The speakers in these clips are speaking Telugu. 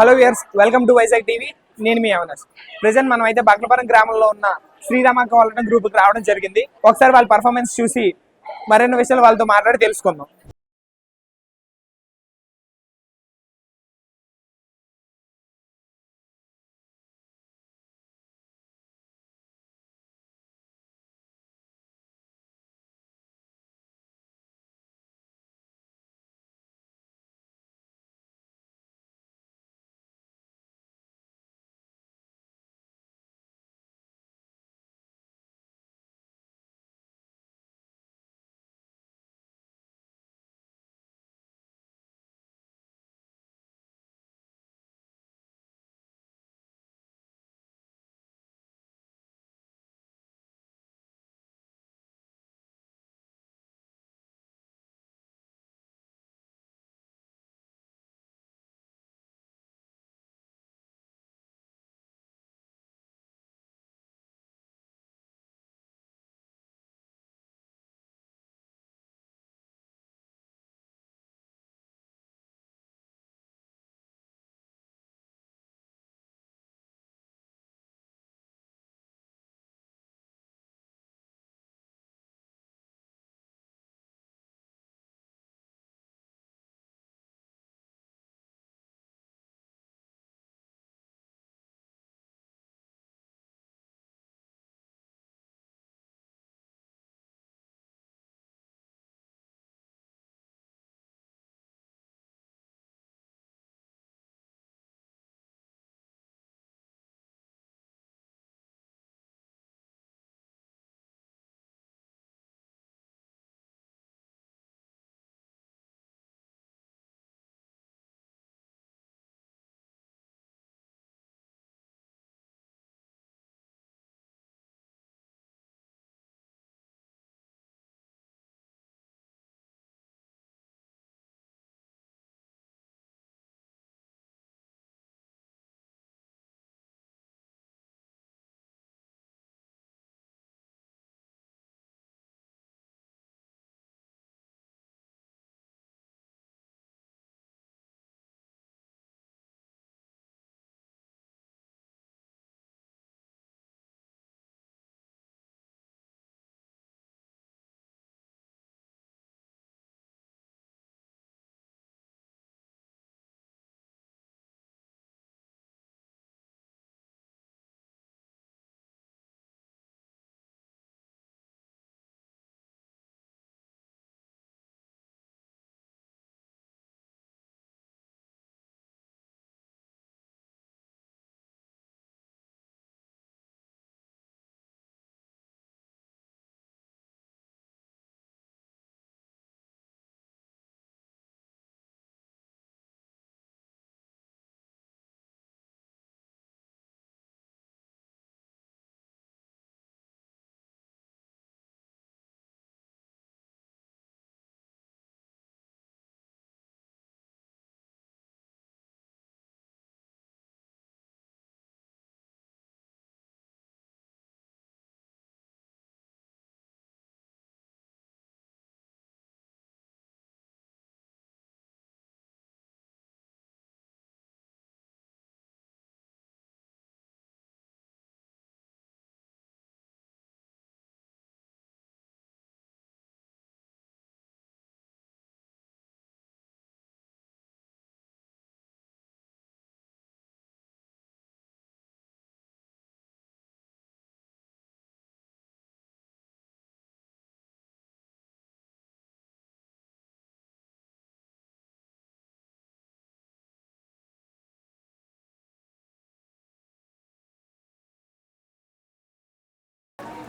Hello viewers welcome to Vizag TV. నేను మీ అవినాష్. ప్రెసెంట్ మనం అయితే బక్లపురం గ్రామంలో ఉన్న శ్రీరామ కాలనీ గ్రూప్కి రావడం జరిగింది. ఒకసారి వాళ్ళ పర్ఫార్మెన్స్ చూసి మరిన్ని విషయాలు వాళ్ళతో మాట్లాడి తెలుసుకుందాం.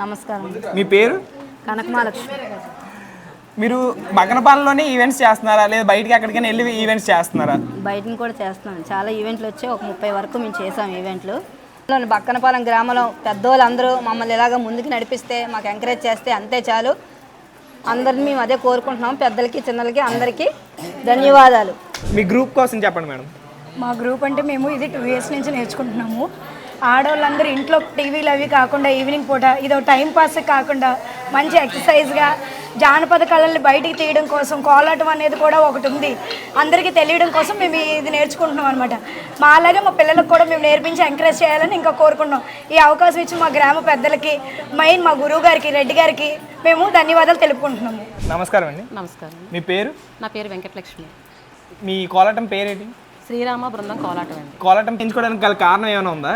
నమస్కారం. మీ పేరు? కనకమాలక్ష్మి మీరు బగనపాలెంలోనే ఈవెంట్స్ చేస్తున్నారా? లేదా బయటికి ఎక్కడికైనా వెళ్ళి ఈవెంట్స్ చేస్తున్నారా? బయటని కూడా చేస్తున్నాం. చాలా ఈవెంట్లు వచ్చాయి ఒక ముప్పై వరకు మేము చేసాం ఈవెంట్లు బక్కనపాలెం గ్రామంలో పెద్దోళ్ళందరూ మమ్మల్ని ఇలాగ ముందుకు నడిపిస్తే మాకు ఎంకరేజ్ చేస్తే అంతే చాలు. అందరిని మేము అదే కోరుకుంటున్నాం. పెద్దలకి చిన్నలకి అందరికీ ధన్యవాదాలు. మీ గ్రూప్ కోసం చెప్పండి మేడం. మా గ్రూప్ అంటే మేము ఇది టూ ఇయర్స్ నుంచి నేర్చుకుంటున్నాము. ఆడవాళ్ళందరూ ఇంట్లో టీవీలు అవి కాకుండా ఈవినింగ్ పూట ఇదో టైం పాస్ కాకుండా మంచి ఎక్సర్సైజ్గా జానపద కళల్ని బయటికి తీయడం కోసం కోలాటం అనేది కూడా ఒకటి ఉంది. అందరికీ తెలియడం కోసం మేము ఇది నేర్చుకుంటున్నాం అనమాట మా అలాగే మా పిల్లలకు కూడా మేము నేర్పించి ఎంకరేజ్ చేయాలని ఇంకా కోరుకుంటున్నాం. ఈ అవకాశం ఇచ్చిన మా గ్రామ పెద్దలకి మెయిన్ మా గురువు గారికి రెడ్డి గారికి మేము ధన్యవాదాలు తెలుపుకుంటున్నాము నమస్కారం అండి. నమస్కారం. మీ పేరు? నా పేరు వెంకటలక్ష్మి. మీ కోలాటం పేరేంటి? శ్రీరామ బృందం కోలాటం అండి. కోలాటం పెంచుకోవడానికి గల కారణం ఏమైనా ఉందా?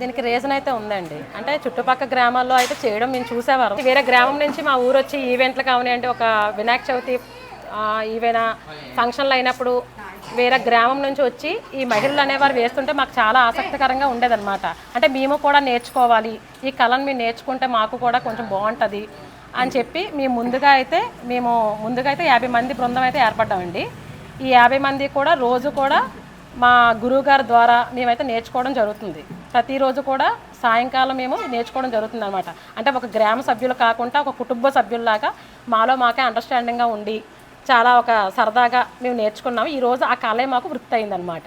దీనికి రీజన్ అయితే ఉందండి. అంటే చుట్టుపక్కల గ్రామాల్లో అయితే చేయడం మేము చూసేవారు. వేరే గ్రామం నుంచి మా ఊరు వచ్చి ఈవెంట్లు కావనివ్వండి ఒక వినాయక చవితి ఆ, ఏవైనా ఫంక్షన్లు అయినప్పుడు వేరే గ్రామం నుంచి వచ్చి ఈ మహిళలు అనేవారు వేస్తుంటే మాకు చాలా ఆసక్తికరంగా ఉండేదన్నమాట. అంటే మేము కూడా నేర్చుకోవాలి. ఈ కళను మేము నేర్చుకుంటే మాకు కూడా కొంచెం బాగుంటుంది అని చెప్పి మేము ముందుగా అయితే మేము ముందుగా అయితే యాభై మంది బృందం అయితే ఏర్పడ్డామండి. ఈ యాభై మంది కూడా రోజు కూడా మా గురువుగారి ద్వారా మేమైతే నేర్చుకోవడం జరుగుతుంది. ప్రతిరోజు కూడా సాయంకాలం మేము నేర్చుకోవడం జరుగుతుంది అనమాట అంటే ఒక గ్రామ సభ్యులు కాకుండా ఒక కుటుంబ సభ్యుల్లాగా మాలో మాకే అండర్స్టాండింగ్గా ఉండి చాలా ఒక సరదాగా మేము నేర్చుకున్నాము. ఈరోజు ఆ కళే మాకు వృత్తి అయిందనమాట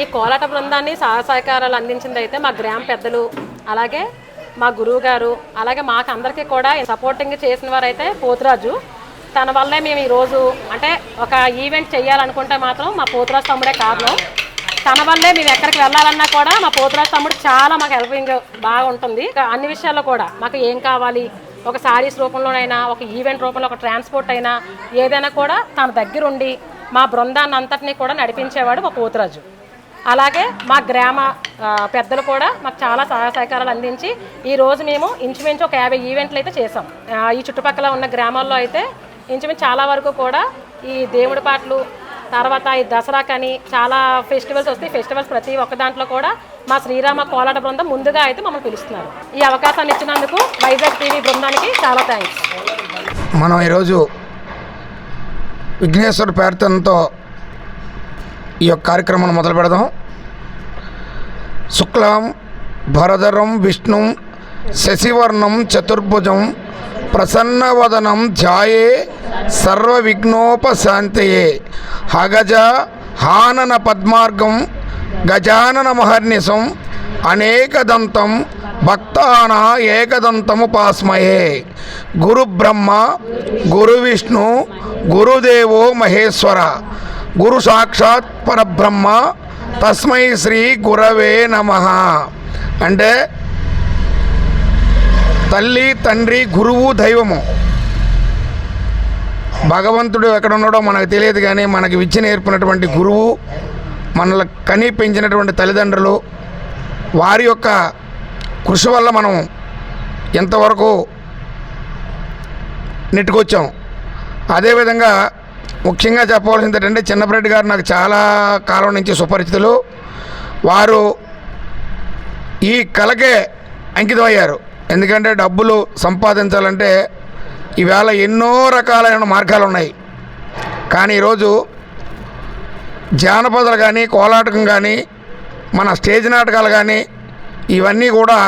ఈ కోలాట బృందాన్ని సహసహకారాలు సహకారాలు అందించింది అయితే మా గ్రామ పెద్దలు అలాగే మా గురువు గారు అలాగే మాకు అందరికీ కూడా సపోర్టింగ్ చేసిన వారైతే పోతురాజు. తన వల్లే మేము ఈరోజు అంటే ఒక ఈవెంట్ చేయాలనుకుంటే మాత్రం మా పోతురాజు తమ్ముడే కారణం. తన వల్లే మేము ఎక్కడికి వెళ్ళాలన్నా కూడా మా పోతురాజు తమ్ముడు చాలా మాకు హెల్పింగ్ బాగా ఉంటుంది అన్ని విషయాల్లో కూడా మాకు ఏం కావాలి? ఒక సారీస్ రూపంలోనైనా ఒక ఈవెంట్ రూపంలో ఒక ట్రాన్స్పోర్ట్ అయినా ఏదైనా కూడా తన దగ్గరుండి మా బృందాన్ని అంతటినీ కూడా నడిపించేవాడు మా పోతురాజు. అలాగే మా గ్రామ పెద్దలు కూడా మాకు చాలా సహాయ సహకారాలు అందించి ఈ రోజు మేము ఇంచుమించు ఒక యాభై ఈవెంట్లు అయితే చేసాం ఈ చుట్టుపక్కల ఉన్న గ్రామాల్లో అయితే ఇంచుమించు చాలా వరకు కూడా ఈ దేవుడి పాటలు తర్వాత ఈ దసరా కానీ చాలా ఫెస్టివల్స్ వస్తాయి. ఫెస్టివల్స్ ప్రతి ఒక్క దాంట్లో కూడా మా శ్రీరామ కోలాట బృందం ముందుగా అయితే మమ్మల్ని పిలుస్తున్నారు. ఈ అవకాశాన్ని ఇచ్చినందుకు వైజాగ్ టీవీ బృందానికి చాలా థ్యాంక్స్ మనం ఈరోజు విఘ్నేశ్వర ప్రార్థనతో ఈ యొక్క కార్యక్రమాన్ని మొదలు పెడదాం. శుక్లం భరధరం విష్ణు శశివర్ణం చతుర్భుజం ప్రసన్నవదనం ధ్యాయే సర్వవిఘ్నోపశాంతయే. హగజ హానన పద్మార్గం గజానన మహర్నిశం అనేకదంతం భక్తాన ఏకదంతముపాస్మయే. గురు బ్రహ్మ గురు విష్ణు గురుదేవో మహేశ్వర. గురు సాక్షాత్ పరబ్రహ్మ తస్మై శ్రీ గురవే నమ. అంటే తల్లి తండ్రి గురువు దైవము. భగవంతుడు ఎక్కడ ఉన్నాడో మనకు తెలియదు కానీ మనకి విద్య నేర్పినటువంటి గురువు మనల్ని కని పెంచినటువంటి తల్లిదండ్రులు వారి యొక్క కృషి వల్ల మనం ఎంతవరకు నెట్టుకొచ్చాం. అదేవిధంగా ముఖ్యంగా చెప్పవలసింది ఏంటంటే చిన్నపరెడ్డి గారు నాకు చాలా కాలం నుంచి సుపరిచితులు. వారు ఈ కళకే అంకితం అయ్యారు ఎందుకంటే డబ్బులు సంపాదించాలంటే ఈవేళ ఎన్నో రకాలైన మార్గాలు ఉన్నాయి. కానీ ఈరోజు జానపదాలు కానీ కోలాటకం కానీ మన స్టేజ్ నాటకాలు కానీ ఇవన్నీ కూడా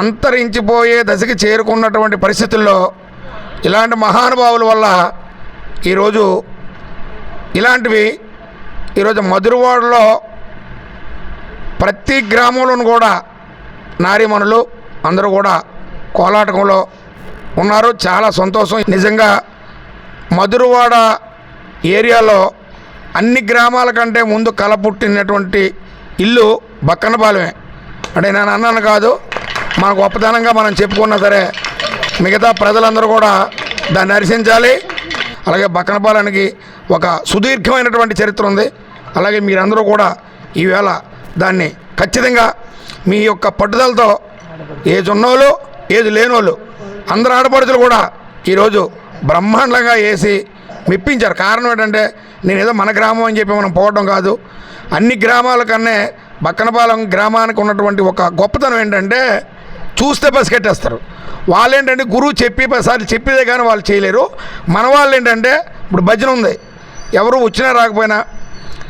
అంతరించిపోయే దశకి చేరుకున్నటువంటి పరిస్థితుల్లో ఇలాంటి మహానుభావుల వల్ల ఈరోజు ఇలాంటివి ఈరోజు మధురవాడలో ప్రతి గ్రామంలోనూ కూడా నారీమణులు అందరూ కూడా కోలాటకంలో ఉన్నారు. చాలా సంతోషం. నిజంగా మధురవాడ ఏరియాలో అన్ని గ్రామాల కంటే ముందు కల పుట్టినటువంటి ఇల్లు బక్కనపాలెమే అంటే నేను అన్నాను కాదు మన గొప్పతనంగా మనం చెప్పుకున్నా సరే మిగతా ప్రజలందరూ కూడా దాన్ని దర్శించాలి అలాగే బక్కనపాలెనికి ఒక సుదీర్ఘమైనటువంటి చరిత్ర ఉంది. అలాగే మీరందరూ కూడా ఈవేళ దాన్ని ఖచ్చితంగా మీ యొక్క పట్టుదలతో ఏది ఉన్నోళ్ళు ఏది లేనోళ్ళు అందరు ఆడపడుచులు కూడా ఈరోజు బ్రహ్మాండంగా వేసి మెప్పించారు. కారణం ఏంటంటే నేను ఏదో మన గ్రామం అని చెప్పి మనం పోవడం కాదు. అన్ని గ్రామాల కన్నా బక్కనపాలెం గ్రామానికి ఉన్నటువంటి ఒక గొప్పతనం ఏంటంటే చూస్తే పసిగట్టేస్తారు వాళ్ళు ఏంటంటే గురువు చెప్పి పదిసార్లు చెప్పేదే కానీ వాళ్ళు చేయలేరు. మన వాళ్ళు ఏంటంటే ఇప్పుడు భజన ఉంది. ఎవరు వచ్చినా రాకపోయినా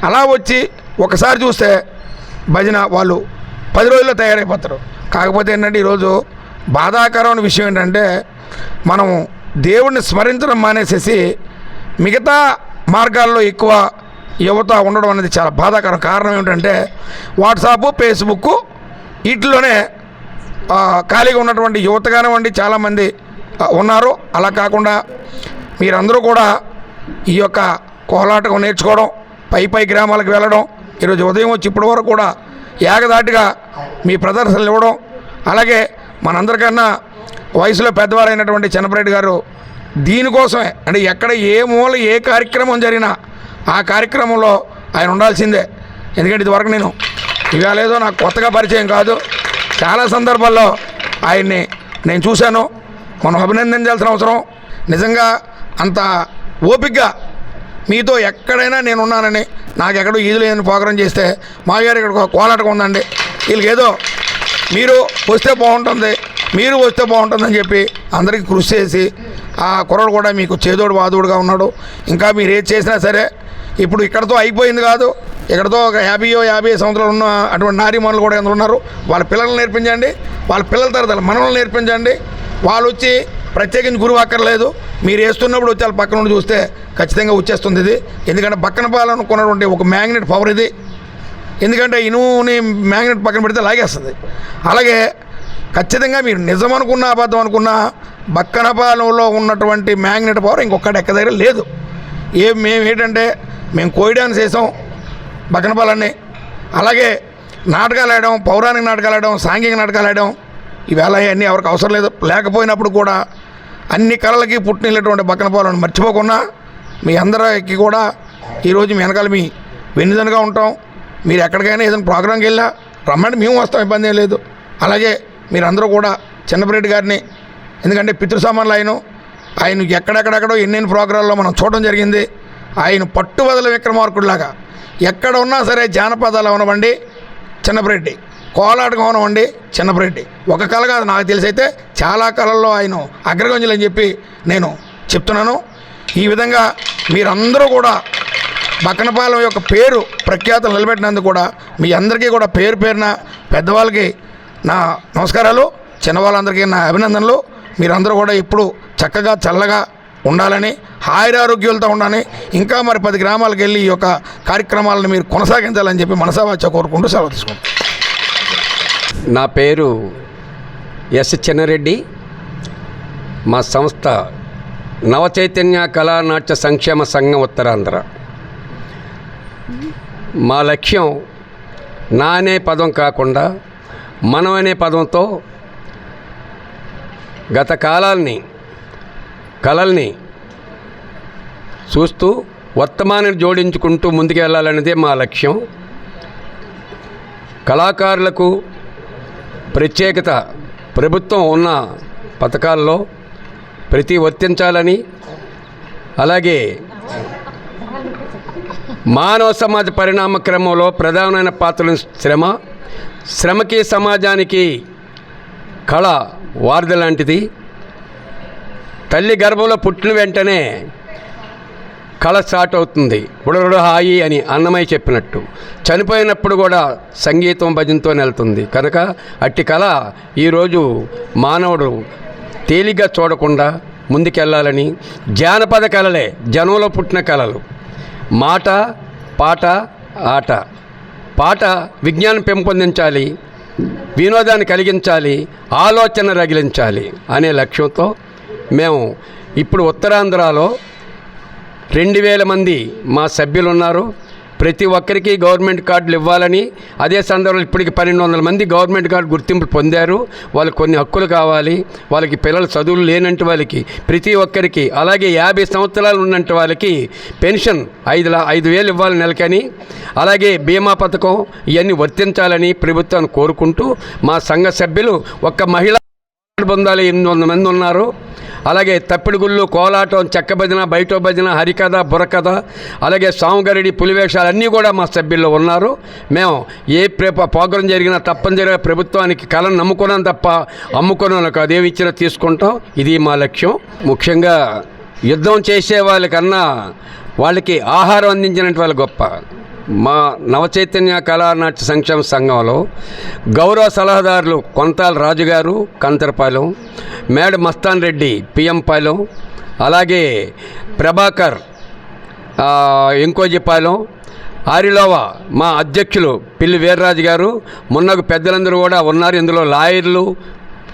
అలా వచ్చి ఒకసారి చూస్తే భజన వాళ్ళు పది రోజుల్లో తయారైపోతారు. కాకపోతే ఏంటంటే ఈరోజు బాధాకరమైన విషయం ఏంటంటే మనం దేవుణ్ణి స్మరించడం మానేసేసి మిగతా మార్గాల్లో ఎక్కువ యువత ఉండడం అనేది చాలా బాధాకరం. కారణం ఏమిటంటే వాట్సాప్ ఫేస్బుక్ వీటిలోనే ఖాళీగా ఉన్నటువంటి యువత కానివ్వండి చాలామంది ఉన్నారు. అలా కాకుండా మీరందరూ కూడా ఈ యొక్క కోలాటం నేర్చుకోవడం పై పై గ్రామాలకు వెళ్ళడం ఈరోజు ఉదయం వచ్చి ఇప్పటి వరకు కూడా ఏకదాటిగా మీ ప్రదర్శనలు ఇవ్వడం. అలాగే మనందరికన్నా వయసులో పెద్దవారైనటువంటి చంద్రబాబు గారు దీనికోసమే అంటే ఎక్కడ ఏ మూల ఏ కార్యక్రమం జరిగినా ఆ కార్యక్రమంలో ఆయన ఉండాల్సిందే. ఎందుకంటే ఇదివరకు నేను ఇవాళ ఏదో నాకు కొత్తగా పరిచయం కాదు. చాలా సందర్భాల్లో ఆయన్ని నేను చూశాను. మనం అభినందించాల్సిన అవసరం. నిజంగా అంత ఓపికగా మీతో ఎక్కడైనా నేను నాకెక్కడో నాకు ఎక్కడో ఈదులు ఏదైనా ప్రోగ్రాం చేస్తే మా గారు ఇక్కడ కోలాటం ఉందండి. వీళ్ళకేదో మీరు వస్తే బాగుంటుంది మీరు వస్తే బాగుంటుందని చెప్పి అందరికీ కృషి చేసి ఆ కుర్రడు కూడా మీకు చేదోడు వాదోడుగా ఉన్నాడు. ఇంకా మీరు ఏది చేసినా సరే ఇప్పుడు ఇక్కడతో అయిపోయింది కాదు. ఇక్కడతో ఒక యాభైయో యాభై సంవత్సరాలు ఉన్న అటువంటి నారీమణులు కూడా ఎందరు ఉన్నారు. వాళ్ళ పిల్లల్ని నేర్పించండి. వాళ్ళ పిల్లల తరతల మనల్ని నేర్పించండి. వాళ్ళు వచ్చి ప్రత్యేకించి గురువు అక్కర్లేదు. మీరు వేస్తున్నప్పుడు వచ్చి వాళ్ళ పక్కన నుండి చూస్తే ఖచ్చితంగా వచ్చేస్తుంది ఇది. ఎందుకంటే పక్కన పాలనుకున్నటువంటి ఒక మ్యాగ్నెట్ పవర్ ఇది. ఎందుకంటే ఇనుముని మ్యాగ్నెట్ పక్కన పెడితే లాగేస్తుంది. అలాగే ఖచ్చితంగా మీరు నిజం అనుకున్న అబద్ధం అనుకున్న బక్కనపాలెంలో ఉన్నటువంటి మ్యాగ్నెట్ పవర్ ఇంకొకటి ఎక్క దగ్గర లేదు. ఏ మేము ఏంటంటే మేము కోయడానికి చేసాం బక్కనపాలెన్ని అలాగే నాటకాలు ఆడడం పౌరాణిక నాటకాలు ఆడడం సాంఘిక నాటకాలు ఆడడం ఈవేళ అవన్నీ ఎవరికి అవసరం లేదు. లేకపోయినప్పుడు కూడా అన్ని కళలకి పుట్టినటువంటి బక్కనపాలను మర్చిపోకుండా మీ అందరికి కూడా ఈరోజు మీ వెనకాల మీ వెన్నుదనుగా ఉంటాం. మీరు ఎక్కడికైనా ఏదైనా ప్రోగ్రాంకి వెళ్ళా రమ్మంటే మేము వస్తాం ఇబ్బంది ఏం లేదు. అలాగే మీరందరూ కూడా చిన్నపరెడ్డి గారిని ఎందుకంటే పితృసామాన్లు ఆయన ఆయన ఎక్కడెక్కడెక్కడో ఎన్నెన్ని ప్రోగ్రాల్లో మనం చూడడం జరిగింది. ఆయన పట్టుబదల విక్రమార్కుడిలాగా ఎక్కడ ఉన్నా సరే జానపదాలు అవనవండి చిన్నపరెడ్డి. కోలాటం అవనవండి చిన్నపరెడ్డి. ఒక కళ కాదు నాకు తెలిసి అయితే చాలా కళల్లో ఆయన అగ్రగంజులు అని చెప్పి నేను చెప్తున్నాను. ఈ విధంగా మీరందరూ కూడా బక్కనపాలెం యొక్క పేరు ప్రఖ్యాతలు నిలబెట్టినందుకు కూడా మీ అందరికీ కూడా పేరు పేరున పెద్దవాళ్ళకి నా నమస్కారాలు చిన్నవాళ్ళందరికీ నా అభినందనలు. మీరందరూ కూడా ఇప్పుడు చక్కగా చల్లగా ఉండాలని హాయిరారోగ్యాలతో ఉండాలని ఇంకా మరి పది గ్రామాలకు వెళ్ళి ఈ యొక్క కార్యక్రమాలను మీరు కొనసాగించాలని చెప్పి మనసావాచ కోరుకుంటూ సెలవు తీసుకుంటాం నా పేరు ఎస్ చిన్నరెడ్డి. మా సంస్థ నవచైతన్య కళానాట్య సంక్షేమ సంఘం ఉత్తరాంధ్ర. మా లక్ష్యం నా అనే పదం కాకుండా మనం అనే పదంతో గత కాలాల్ని కళల్ని చూస్తూ వర్తమానం జోడించుకుంటూ ముందుకు వెళ్ళాలనేదే మా లక్ష్యం. కళాకారులకు ప్రత్యేకత ప్రభుత్వం ఉన్న పథకాల్లో ప్రతి వర్తించాలని అలాగే మానవ సమాజ పరిణామ క్రమంలో ప్రధానమైన పాత్రలు శ్రమ. శ్రమకి సమాజానికి కళ వారధి లాంటిది. తల్లి గర్భంలో పుట్టిన వెంటనే కళ స్టార్ట్ అవుతుంది. బుడబుడ హాయి అని అన్నమయ్య చెప్పినట్టు. చనిపోయినప్పుడు కూడా సంగీతం భజనతో వెళ్తుంది కనుక అట్టి కళ ఈరోజు మానవుడు తేలిగ్గా చూడకుండా ముందుకెళ్ళాలని జానపద కళలే జనంలో పుట్టిన కళలు. మాట పాట ఆట. పాట విజ్ఞానం పెంపొందించాలి వినోదాన్ని కలిగించాలి ఆలోచన రగిలించాలి అనే లక్ష్యంతో మేము ఇప్పుడు ఉత్తరాంధ్రలో రెండు వేల మంది మా సభ్యులు ఉన్నారు ప్రతి ఒక్కరికి గవర్నమెంట్ కార్డులు ఇవ్వాలని అదే సందర్భంలో ఇప్పటికి పన్నెండు వందల మంది గవర్నమెంట్ కార్డు గుర్తింపు పొందారు. వాళ్ళకి కొన్ని హక్కులు కావాలి వాళ్ళకి పిల్లల చదువులు లేనంటి వాళ్ళకి ప్రతి ఒక్కరికి అలాగే యాభై సంవత్సరాలు ఉన్నంటి వాళ్ళకి పెన్షన్ ఐదు ఐదు వేలు ఇవ్వాలి నెలకని అలాగే బీమా పథకం ఇవన్నీ వర్తించాలని ప్రభుత్వాన్ని కోరుకుంటూ మా సంఘ సభ్యులు ఒక్క మహిళ బృందాలు ఎనిమిది వందల మంది ఉన్నారు. అలాగే తప్పిడిగుళ్ళు కోలాటం చెక్క భజన బయట భజన హరికథ బుర్రకథ అలాగే సాముగరిడి పులివేషాలు అన్నీ కూడా మా సభ్యుల్లో ఉన్నారు. మేము ఏ ప్రే ప్రోగ్రాం జరిగినా తప్పనిసరిగా ప్రభుత్వానికి కళను నమ్ముకున్నాం తప్ప అమ్ముకున్నాం కాదు ఏమి ఇచ్చినా తీసుకుంటాం. ఇది మా లక్ష్యం. ముఖ్యంగా యుద్ధం చేసే వాళ్ళకన్నా వాళ్ళకి ఆహారం అందించినట్టు వాళ్ళు గొప్ప. మా నవచైతన్య కళానాట్య సంక్షేమ సంఘంలో గౌరవ సలహాదారులు కొంతాల రాజుగారు కంతరపాలెం మేడ మస్తాన్ రెడ్డి పిఎంపాలెం అలాగే ప్రభాకర్ ఇంకోజిపాలెం ఆరిలోవా మా అధ్యక్షులు పిల్లి వీర్రాజు గారు మొన్నకు పెద్దలందరూ కూడా ఉన్నారు. ఇందులో లాయర్లు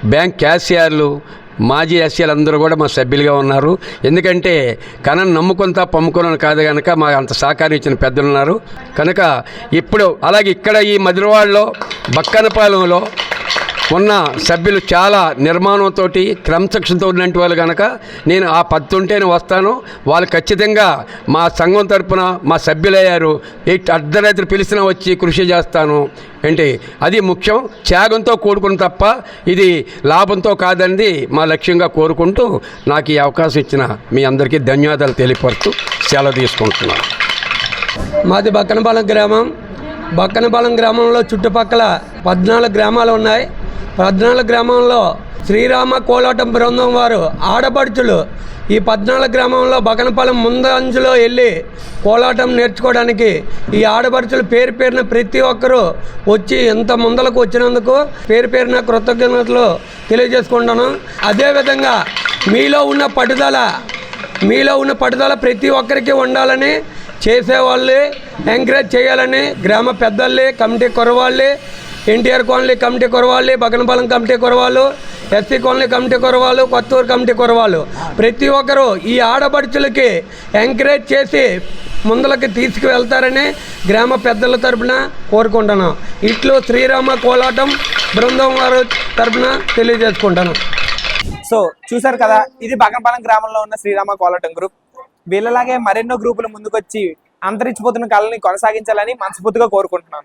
బ్యాంక్ క్యాషియర్లు మాజీ ఎస్సీలు అందరూ కూడా మా సభ్యులుగా ఉన్నారు. ఎందుకంటే కనను నమ్ముకుంటా పమ్ముకున్నాను కాదు కనుక మా అంత సహకారం ఇచ్చిన పెద్దలు ఉన్నారు. కనుక ఇప్పుడు అలాగే ఇక్కడ ఈ మధురవాడలో బక్కనపాలెంలో ఉన్న సభ్యులు చాలా నిర్మాణంతో క్రమశిక్షణతో ఉన్నటువంటి వాళ్ళు కనుక నేను ఆ పత్తుంటేనే వస్తాను. వాళ్ళు ఖచ్చితంగా మా సంఘం తరపున మా సభ్యులయ్యారు. ఇట్ అర్ధరాత్రి పిలిచిన వచ్చి కృషి చేస్తాను ఏంటి అది ముఖ్యం. త్యాగంతో కూడుకుని తప్ప ఇది లాభంతో కాదనేది మా లక్ష్యంగా కోరుకుంటూ నాకు ఈ అవకాశం ఇచ్చిన మీ అందరికీ ధన్యవాదాలు తెలియపరుస్తూ సెలవు తీసుకుంటున్నాను. మాది బక్కనపాలెం గ్రామం. బక్కనపాలెం గ్రామంలో చుట్టుపక్కల పద్నాలుగు గ్రామాలు ఉన్నాయి. పద్నాలుగు గ్రామంలో శ్రీరామ కోలాటం బృందం వారు ఆడపడుచులు ఈ పద్నాలుగు గ్రామంలో బకనపాలెం ముందంజలో వెళ్ళి కోలాటం నేర్చుకోవడానికి ఈ ఆడపడుచులు పేరు పేరున ప్రతి ఒక్కరూ వచ్చి ఎంత ముందలకు వచ్చినందుకు పేరు పేరున కృతజ్ఞతలు తెలియజేసుకుంటాను. అదేవిధంగా మీలో ఉన్న పట్టుదల మీలో ఉన్న పట్టుదల ప్రతి ఒక్కరికి ఉండాలని చేసేవాళ్ళే ఎంకరేజ్ చేయాలని గ్రామ పెద్దల్ని కమిటీ కొరవాళ్ళే ఎన్టీఆర్ కాలనీ కమిటీ కొరవాళ్ళు బగనపాలెం కమిటీ కొరవాళ్ళు ఎస్సీ కాలనీ కమిటీ కొరవాళ్ళు కొత్తూరు కమిటీ కొరవాళ్ళు. ప్రతి ఒక్కరూ ఈ ఆడపడుచులకి ఎంకరేజ్ చేసి ముందలకి తీసుకువెళ్తారని గ్రామ పెద్దల తరపున కోరుకుంటున్నాం. ఇట్లు శ్రీరామ కోలాటం బృందం వారి తరపున తెలియజేసుకుంటాను సో చూసారు కదా ఇది బగనపాలెం గ్రామంలో ఉన్న శ్రీరామ కోలాటం గ్రూప్ వీళ్ళలాగే మరెన్నో గ్రూపులు ముందుకొచ్చి అంతరించిపోతున్న కళని కొనసాగించాలని మనస్ఫూర్తిగా కోరుకుంటున్నాను.